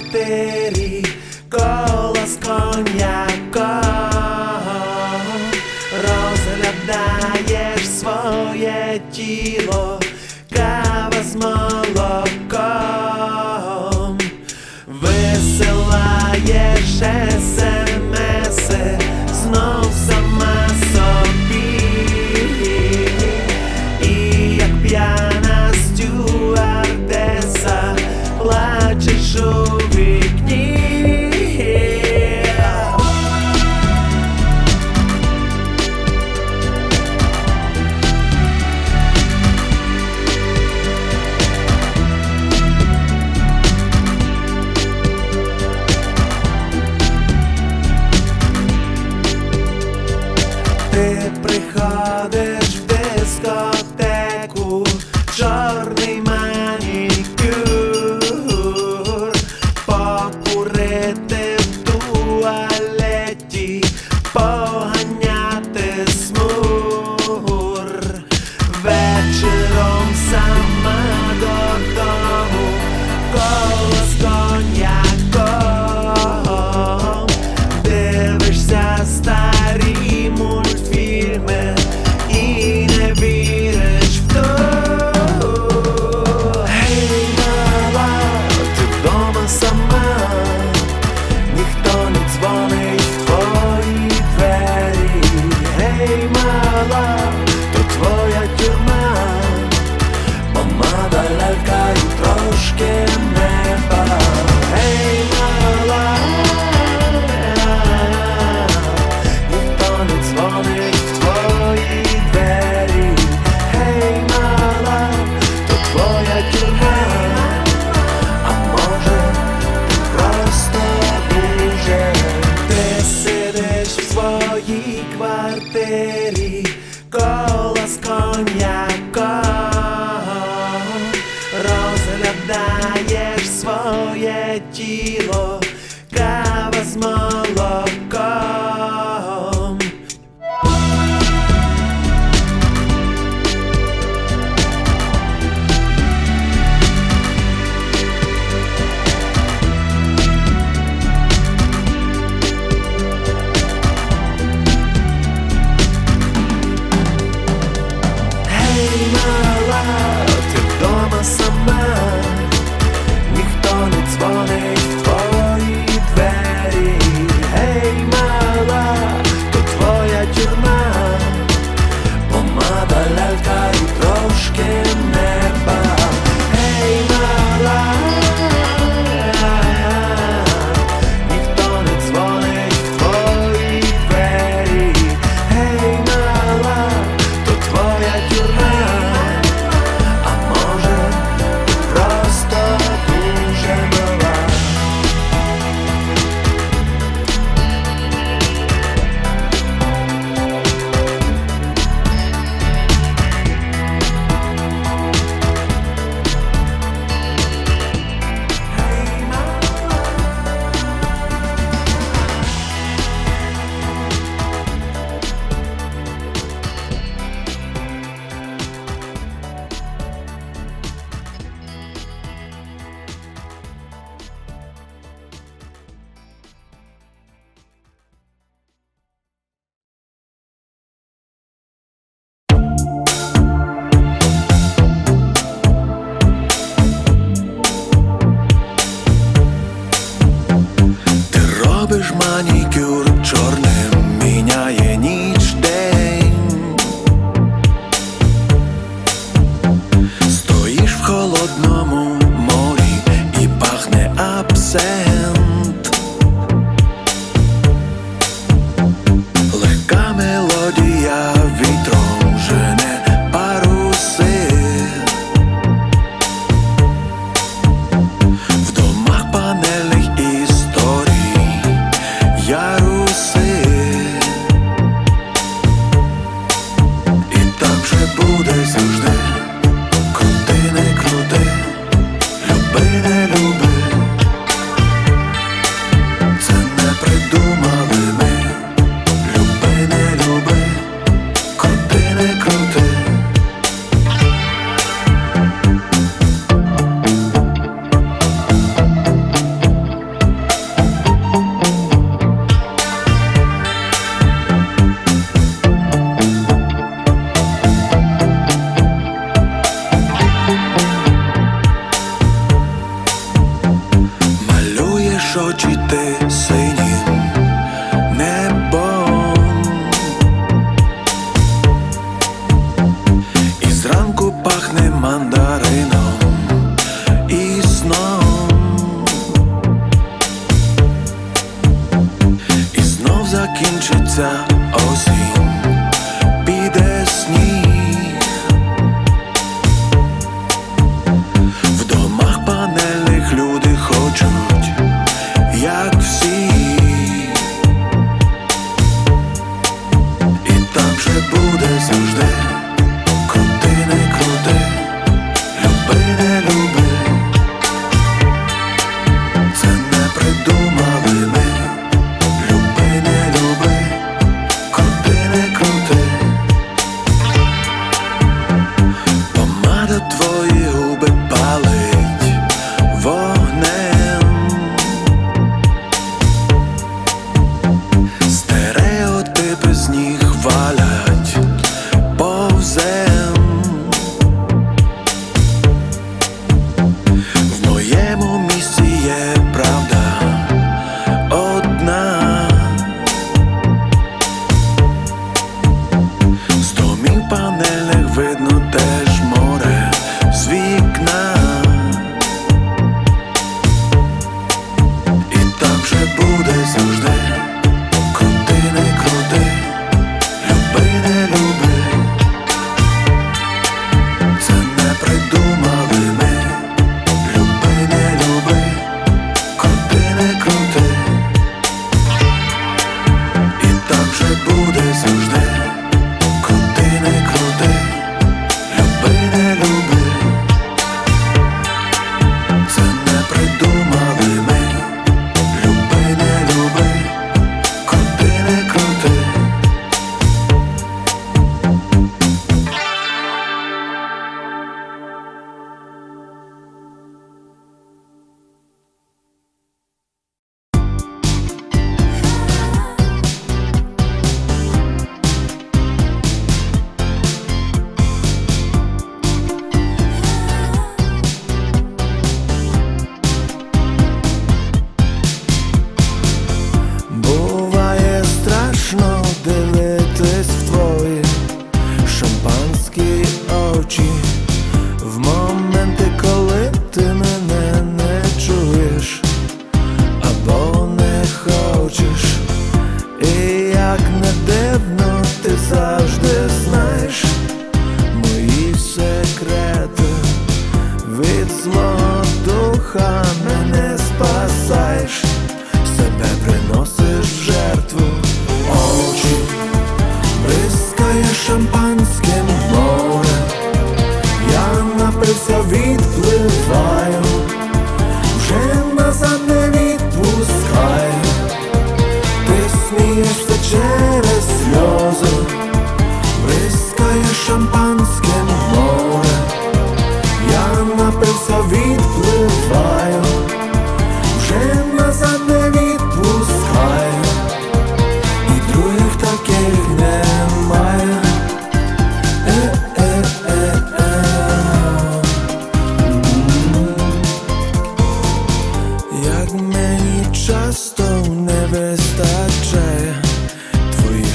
квартирі, коло з коньяком Що чи ти сині.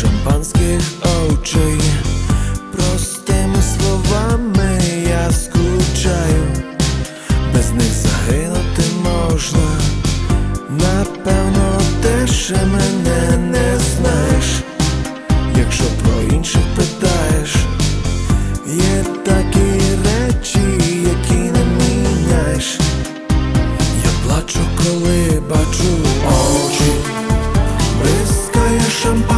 Шампанських очей, простими словами я скучаю, без них загинути можна, напевно, ти ще мене не знаєш, якщо про інших питаєш, є такі речі, які не міняєш. Я плачу, коли бачу очі, бризкає шампан.